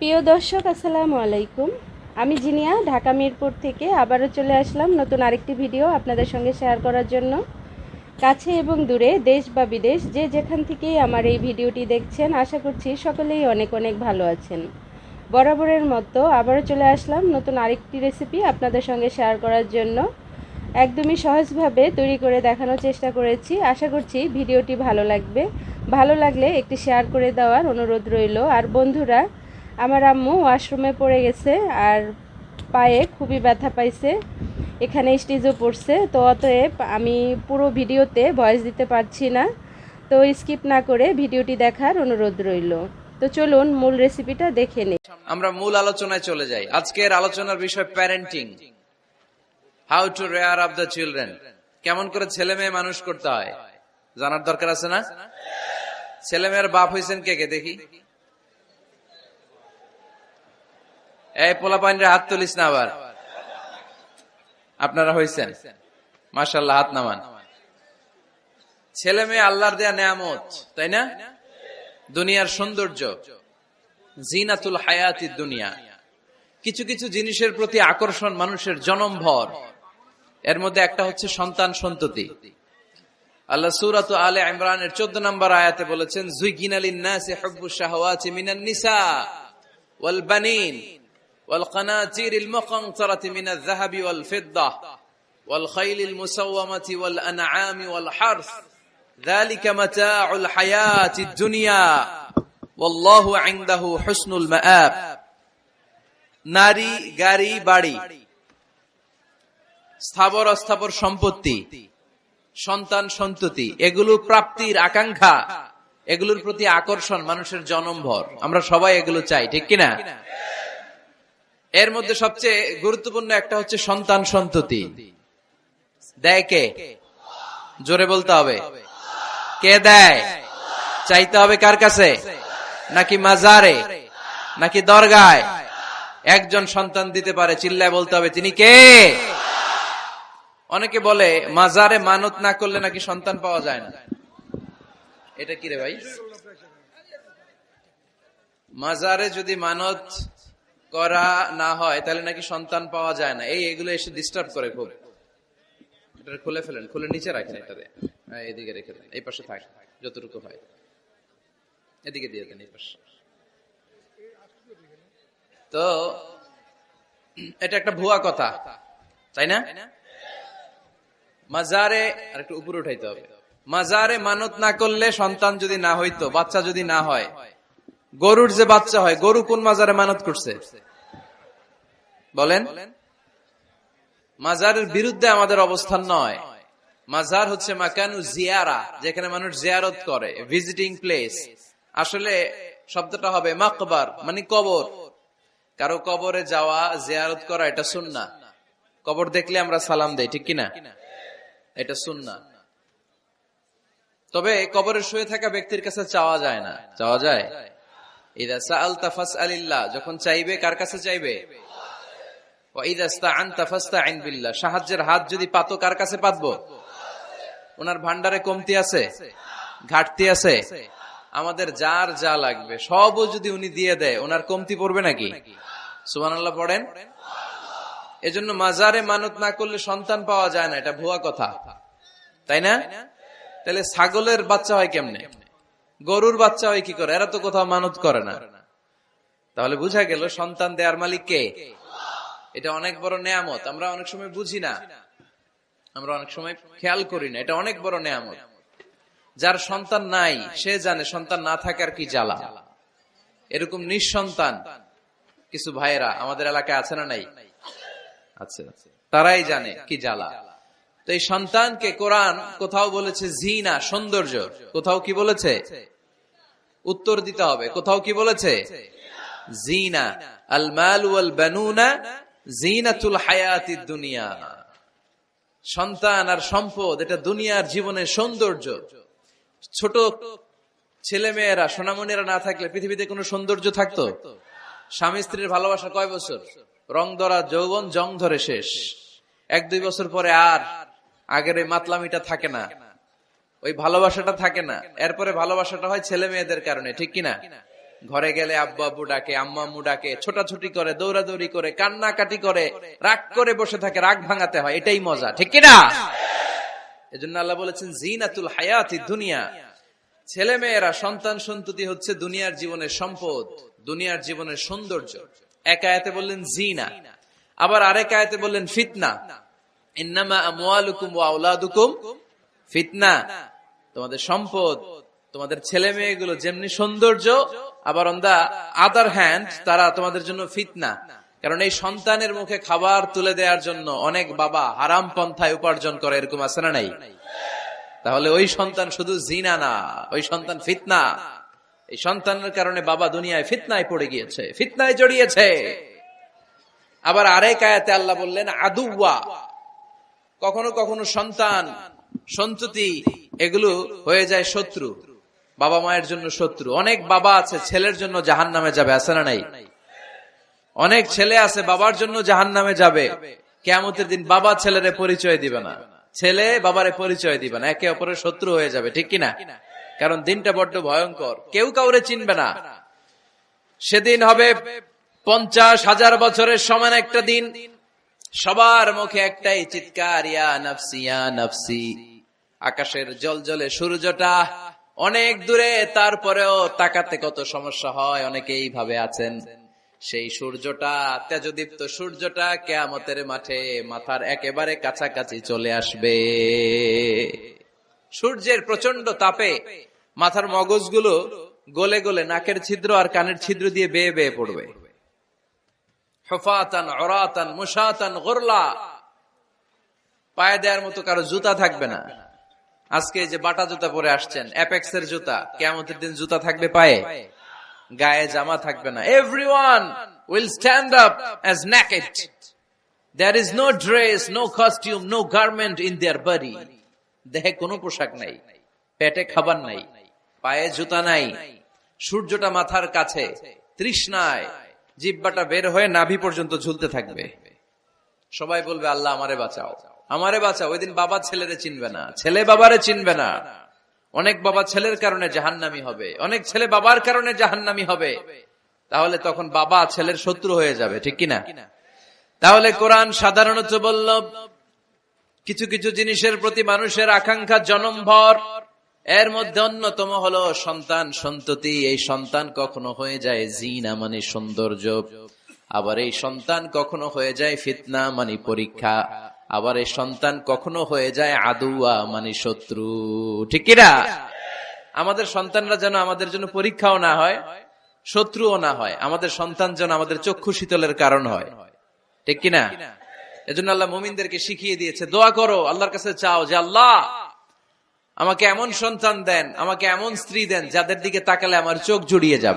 প্রিয় দর্শক, আসসালামু আলাইকুম। আমি জিনিয়া, ঢাকা মিরপুর থেকে আবারও চলে আসলাম নতুন আরেকটি ভিডিও আপনাদের সঙ্গে শেয়ার করার জন্য। কাছে এবং দূরে, দেশ বা বিদেশ, যে যেখান থেকেই আমার এই ভিডিওটি দেখছেন, আশা করছি সকলেই অনেক অনেক ভালো আছেন। বরাবরের মতো আবারও চলে আসলাম নতুন আরেকটি রেসিপি আপনাদের সঙ্গে শেয়ার করার জন্য। একদমই সহজভাবে তৈরি করে দেখানোর চেষ্টা করেছি। আশা করছি ভিডিওটি ভালো লাগবে। ভালো লাগলে একটি শেয়ার করে দেওয়ার অনুরোধ রইল। আর বন্ধুরা আমার আম্মু ওয়াশরুমে পড়ে গেছে আর পায়ে খুবই ব্যথা পাইছে। এখানে স্টেজও পড়ছে। তো অতএব আমি পুরো ভিডিওতে ভয়েস দিতে পারছি না। তো স্কিপ না করে ভিডিওটি দেখার অনুরোধ রইল। তো চলুন মূল রেসিপিটা দেখে নিই। আমরা মূল আলোচনায় চলে যাই। আজকের আলোচনার বিষয় parenting how to rear of the children কেমন করে ছেলে মেয়ে মানুষ করতে হয়। জানার দরকার আছে না? ছেলে মেয়ের বাপ হয়েছেন কে কে? দেখি। এই পোলা পানির হাত তুলিস না আবার। আপনারা হয়েছেন মাসাল্লাহ হাত নামান। ছেলে মেয়ে আল্লাহর দেয়া নেয়ামত, তাই না? দুনিয়ার সৌন্দর্য। জিনাতুল হায়াতি দুনিয়া। কিছু কিছু জিনিসের প্রতি আকর্ষণ মানুষের জনমভর। এর মধ্যে একটা হচ্ছে সন্তান সন্ততি। আল্লাহ সুরাত আলে ইমরানের চোদ্দ নম্বর আয়াতে বলেছেন জুইগিন আলিন্নাসি হুব্বু শাহওয়াতি মিনান নিসা ওয়াল বানিন। ওয়াল কানাতির আল মুকানতারাতি মিনাল যাহাবি ওয়াল ফিদ্দা ওয়াল খাইল আল মুসাওয়ামাতি ওয়াল আনআমি ওয়াল হারস ذلك متاع الحياة الدنيا والله عنده حسن المآب নারী গাড়ি বাড়ি স্থাবর অস্থাবর সম্পত্তি সন্তান সন্ততি এগুলো প্রাপ্তির আকাঙ্ক্ষা এগুলোর প্রতি আকর্ষণ মানুষের জনমভর আমরা সবাই এগুলো চাই ঠিক কিনা এর মধ্যে সবচেয়ে গুরুত্বপূর্ণ একটা হচ্ছে সন্তান সন্ততি। দেয় কে? জোরে বলতে হবে। কে দেয়? চাইতে হবে কার কাছে? নাকি মাজারে? নাকি দরগায়? একজন সন্তান দিতে পারে, চিল্লায় বলতে হবে, তিনি কে? অনেকে বলে, মাজারে মানত না করলে নাকি সন্তান পাওয়া যায় না? এটা কি রে ভাই? মাজারে যদি মানত করা না হয় তাহলে নাকি সন্তান পাওয়া যায় না। এই এগুলো এসে ডিস্টার্ব করে খুব। এটা খুলে ফেলেন খুলে নিচে রাখেন এটাতে হ্যাঁ, এদিকে রেখে দেন এই পাশে থাক যতটুকু হয়। এদিকে দিয়ে দেন এই পাশে। তো এটা একটা ভুয়া কথা তাই না? মাজারে আর একটু উপরে উঠাইতে হবে। মাজারে মানত না করলে সন্তান যদি না হইতো বাচ্চা যদি না হয় গরুর যে বাচ্চা হয়, গরু কোন মাজারে মানত করছে? বলেন। মাজারের বিরুদ্ধে আমাদের অবস্থান নয়। মাজার হচ্ছে মাকানু জিয়ারা, যেখানে মানুষ জিয়ারত করে ভিজিটিং প্লেস আসলে শব্দটা হবে মাকবার মানে কবর। কারও কবরে যাওয়া, জিয়ারত করা, এটা সুন্না কবর দেখলে আমরা সালাম দেই, ঠিক কিনা? এটা সুন্না তবে কবরে শুয়ে থাকা ব্যক্তির কাছে চাওয়া যায় না। চাওয়া যায়? যখন চাইবে, কার কাছে চাইবে? সাহায্যের হাত যদি পাতো, কার কাছে পাতবো? ওনার ভান্ডারে কমতি আছে? ঘাটতি আছে? আমাদের যার যা লাগবে, সবও যদি উনি দিয়ে দেয়, ওনার কমতি পড়বে নাকি? সুবহানাল্লাহ পড়েন? এজন্য মাজারে মানত না করলে সন্তান পাওয়া যায় না, এটা ভুয়া কথা। তাই না? তাহলে ছাগলের বাচ্চা হয় কেমনে? গরুর বাচ্চা হয় কি করে? এরা তো কোথাও মানত করে না। তাহলে বুঝা গেল সন্তান দেয়ার মালিক কে? এটা অনেক বড় নেয়ামত, আমরা অনেক সময় বুঝি না। আমরা অনেক সময় খেয়াল করি না, এটা অনেক বড় নেয়ামত। যার সন্তান নাই, সে জানে সন্তান না থাকার কি জ্বালা। এরকম নিঃসন্তান কিছু ভাইয়েরা আমাদের এলাকায় আছে না নাই? আছে। তারাই জানে কি জ্বালা। তো এই সন্তানকে কোরআন কোথাও বলেছে, জিনা, সৌন্দর্য। কোথাও কি বলেছে? উত্তর দিতে হবে। কোথাও কি বলেছে? জিনা। আল মাল ওয়াল বানুনা জিনাতুল হায়াতিদ দুনিয়া। সন্তান আর সম্পদ, এটা দুনিয়ার জীবনের সৌন্দর্য। ছোট ছেলে মেয়েরা সোনামণিরা না থাকলে পৃথিবীতে কোনো সৌন্দর্য থাকতো? স্বামী স্ত্রীর ভালোবাসা কয় বছর? রং ধরা, যৌবন, জং ধরে শেষ। এক দুই বছর পরে আর আগের ওই মাতলামিটা থাকে না। ওই ভালোবাসাটা থাকে না। এরপরে ভালোবাসাটা হয় ছেলে মেয়েদের কারণে, ঠিক কিনা? ঘরে গেলে আব্বু আব্বু ডাকে, আম্মা আম্মু ডাকে, ছোটাছুটি করে, দৌড়াদৌড়ি করে, কান্নাকাটি করে, রাগ করে বসে থাকে, রাগ ভাঙাতে হয়, এটাই মজা, ঠিক কিনা? এজন্য আল্লাহ বলেছেন, জিনাতুল হায়াতি দুনিয়া। ছেলে মেয়েরা, সন্তান সন্ততি হচ্ছে দুনিয়ার জীবনের সম্পদ, দুনিয়ার জীবনের সৌন্দর্য। এক আয়াতে বললেন, জিনা। আবার আরেক আয়াতে বললেন, ফিতনা। ইন্নামা আমওয়ালুকুম ওয়া আওলাদুকুম ফিতনা, তোমাদের সম্পদ, তোমাদের ছেলে মেয়েগুলো যেমনি সৌন্দর্য, আবার অন দা আদার হ্যান্ড তারা তোমাদের জন্য ফিতনা। কারণ এই সন্তানের মুখে খাবার তুলে দেওয়ার জন্য অনেক বাবা হারাম পন্থায় উপার্জন করে, এরকম আছে না নাই? তাহলে ওই সন্তান শুধু জিনা না, ওই সন্তান ফিতনা। এই সন্তানের কারণে বাবা দুনিয়ায় ফিতনায় পড়ে গিয়েছে, ফিতনায় জড়িয়েছে। আবার আরেক আয়াতে আল্লাহ বললেন আদুয়া কখনো কখনো সন্তান সন্ততি, এগুলো হয়ে যায় শত্রু। বাবা মায়ের জন্য শত্রু। অনেক বাবা আছে, ছেলের জন্য জাহান নামে যাবে, আছে না নাই? অনেক ছেলে আছে, বাবার জন্য জাহান নামে যাবে। কেমতের দিন বাবা ছেলেরে পরিচয় দিবে না। ছেলে বাবারে পরিচয় দিবে না। একে অপরের শত্রু হয়ে যাবে, ঠিক কিনা? কারণ দিনটা বড্ড ভয়ঙ্কর। কেউ কাউরে চিনবে না। সেদিন হবে পঞ্চাশ হাজার বছরের সমান একটা দিন। সবার মুখে একটাই চিৎকার আকাশের জল জলে সূর্যটা অনেক দূরে, তারপরেও তাকাতে কত সমস্যা হয় অনেকে এইভাবে আছেন। সেই সূর্যটা, তেজদীপ্ত সূর্যটা কেয়ামতের মাঠে মাথার একেবারে কাছাকাছি চলে আসবে। সূর্যের প্রচণ্ড তাপে মাথার মগজগুলো গলে গলে নাকের ছিদ্র আর কানের ছিদ্র দিয়ে বেয়ে বেয়ে পড়বে। হফাতান অরাতান মুসাতান গোরলা। পায়ে দেওয়ার মতো কারও জুতা থাকবে না। আজকে যে বাটা জুতা পরে আসছেন অ্যাপেক্স এর জুতা কেমতের দিন জুতা থাকবে পায়ে। গায়ে জামা থাকবে না। Everyone will stand up as naked there is no dress no costume no garment in their body দেহে কোনো পোশাক নাই, পেটে খাবার নাই, পায়ে জুতা নাই, সূর্যটা মাথার কাছে, তৃষ্ণায় জিব্বাটা বের হয়ে নাভি পর্যন্ত ঝুলতে থাকবে। সবাই বলবে, আল্লাহ, আমারে বাঁচাও। আমারে বাঁচাও। ওই দিন বাবা ছেলেরে চিনবে না। ছেলে বাবারে চিনবে না। অনেক বাবা ছেলের কারণে জাহান্নামি হবে। অনেক ছেলে বাবার কারণে জাহান্নামি হবে। তাহলে তখন বাবা ছেলের শত্রু হয়ে যাবে, ঠিক কিনা? তাহলে কোরআন সাধারণত বলল, কিছু কিছু জিনিসের প্রতি মানুষের আকাঙ্ক্ষা জনমভর এর মধ্যে অন্যতম হলো সন্তান সন্ততি। এই সন্তান কখনো হয়ে যায় জিনা মানে সৌন্দর্য। আবার এই সন্তান কখনো হয়ে যায় ফিতনা মানে পরীক্ষা। আবার এই সন্তান কখনো হয়ে যায় আদুয়া মানে শত্রু। ঠিক কিনা আমাদের সন্তানরা যেন আমাদের জন্য পরীক্ষাও না হয়, শত্রুও না হয়। আমাদের সন্তান যেন আমাদের চক্ষু শীতলের কারণ হয়। ঠিক কিনা এজন্য আল্লাহ মুমিনদেরকে শিখিয়ে দিয়েছে, দোয়া করো, আল্লাহর কাছে চাও যে, আল্লাহ আমাকে এমন সন্তান দেন, আমাকে এমন স্ত্রী দেন, যাদের দিকে তাকালে আমার চোখ জুড়িয়ে যাবে।